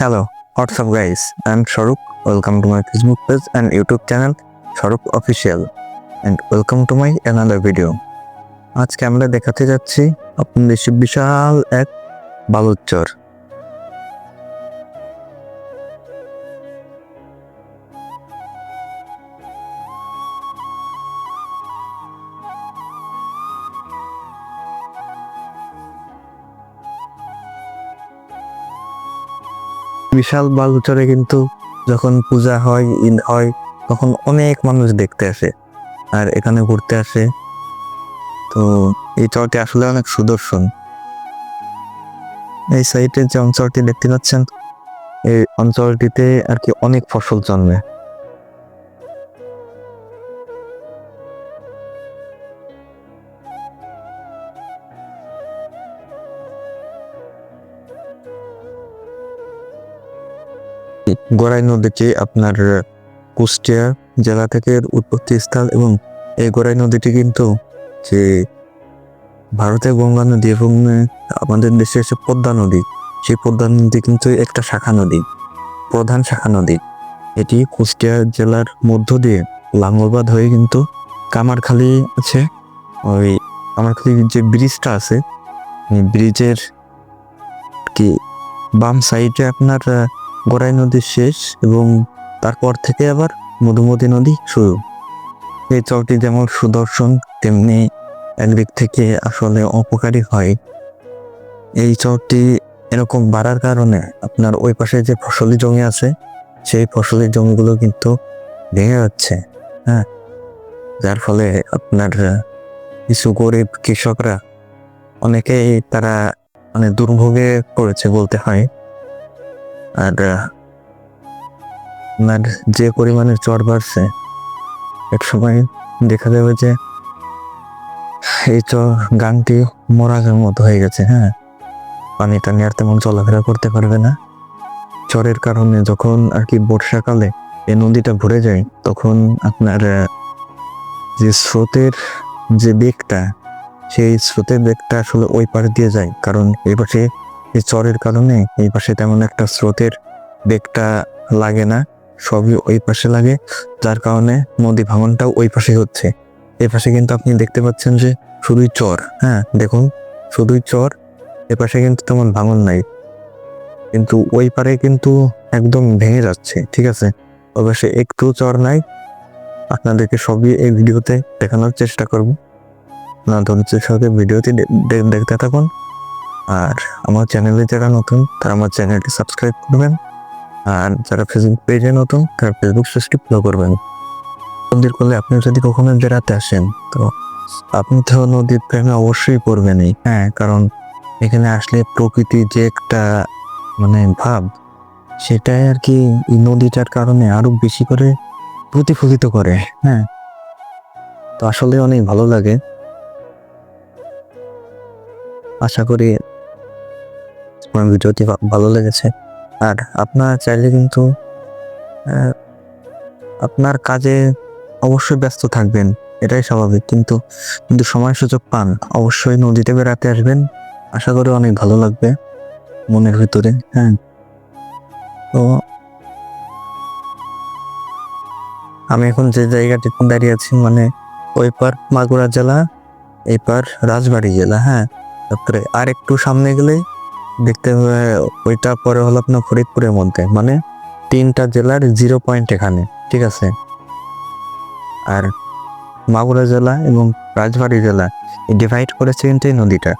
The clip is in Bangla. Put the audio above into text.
Hello WhatsApp of guys and Swarup welcome to my Facebook page and YouTube channel Swarup official and welcome to my another video আজকে আমরা দেখাতে যাচ্ছি আপনাদের বিশাল এক বালুর বিশাল বালুচরে কিন্তু যখন পূজা হয়, ঈদ হয়, তখন অনেক মানুষ দেখতে আসে আর এখানে ঘুরতে আসে। তো এই চরটি আসলে অনেক সুদর্শন। এই সাইটে যে অঞ্চলটি দেখতে পাচ্ছেন, এই অঞ্চলটিতে আর কি অনেক ফসল জন্মে। গোড়াই নদীটি আপনার কুষ্টিয়া জেলা থেকে উৎপত্তি স্থল এবং এই গোড়াই নদীটি কিন্তু যে ভারতের গঙ্গা নদী এবং আমাদের দেশে এসে পদ্মা নদী। সেই পদ্মা নদী কিন্তু একটা শাখা নদী, প্রধান শাখা নদী। এটি কুষ্টিয়া জেলার মধ্য দিয়ে লাঙ্গলবাদ হয়ে কিন্তু কামারখালি আছে। ওই কামারখালি যে ব্রিজটা আছে ব্রিজের কি বাম সাইডে আপনার গোড়াই নদী শেষ এবং তারপর থেকে আবার মধুমতি নদী শুরু। এই চরটি যেমন সুদর্শন, তেমনি একদিক থেকে আসলে অপকারী হয়। এই চরটি এরকম বাড়ার কারণে আপনার ওই পাশে যে ফসলি জমি আছে, সেই ফসলি জমিগুলো কিন্তু ভেঙে যাচ্ছে হ্যাঁ। যার ফলে আপনার কিছু গরিব কৃষকরা অনেকেই তারা মানে দুর্ভোগে পড়েছে বলতে হয়। আর আপনার যে পরিমাণে চর বাড়ছে এক সময় দেখা যাবে যে এই চর গানটি মরাগের মতো হয়ে গেছে হ্যাঁ? পানি টানি আর তেমন চলাফেরা করতে পারবে না। চরের কারণে যখন আর কি বর্ষাকালে এই নদীটা ভরে যায়, তখন আপনার যে স্রোতের যে বেগটা, সেই স্রোতের বেগটা আসলে ওই পার দিয়ে যায়। কারণ এই পাশে এই চরের কারণে এই পাশে তেমন একটা স্রোতের বেগটা লাগে না, সবই ওই পাশে লাগে। যার কারণে নদী ভাঙনটাও ওই পাশে হচ্ছে। এই পাশে কিন্তু আপনি দেখতে পাচ্ছেন যে শুধুই চর হ্যাঁ দেখুন, শুধুই চর, এ পাশে কিন্তু তেমন ভাঙন নাই। কিন্তু ওই পারে কিন্তু একদম ভেঙে যাচ্ছে, ঠিক আছে? পাশে একটু চর নাই। আপনাদেরকে সবই এই ভিডিওতে দেখানোর চেষ্টা করব। না ধৈর্যের সাথে ভিডিওটি দেখতে থাকুন। আর আমার চ্যানেলে যারা নতুন, তারা আমার চ্যানেলটি সাবস্ক্রাইব করবেন। আর যারা ফেসবুক পেজে নতুন, তারা ফেসবুক পেজটি ফলো করবেন। মন্দির করলে আপনি যদি কখনো বেড়াতে আসেন, তো আপনি তো নদীর প্রেমে অবশ্যই পড়বেনই। হ্যাঁ কারণ এখানে আসলে প্রকৃতি যে একটা মানে ভাব, সেটাই আর কি এই নদীটার কারণে আরও বেশি করে প্রতিফলিত করে। হ্যাঁ তো আসলে অনেক ভালো লাগে। আশা করি আমার ভিডিওটি ভালো লেগেছে। আর আপনার চাইলে কিন্তু আপনার কাজে অবশ্যই ব্যস্ত থাকবেন, এটাই স্বাভাবিক। কিন্তু কিন্তু সময় সুযোগ পান, অবশ্যই নদীতে বেড়াতে আসবেন। আশা করি অনেক ভালো লাগবে মনের ভিতরে হ্যাঁ। তো আমি এখন যে জায়গাটিতে দাঁড়িয়ে আছি মানে ওই পার মাগুরা জেলা, এই পার রাজবাড়ি জেলা হ্যাঁ। তারপরে আর একটু সামনে গেলে দেখতে ওইটা পরে হলো আপনার ফরিদপুরের মধ্যে মানে তিনটা জেলার জিরো পয়েন্ট এখানে, ঠিক আছে? আর মাগুরা জেলা এবং রাজবাড়ি জেলা ডিভাইড করেছে কিন্তু এই নদীটা।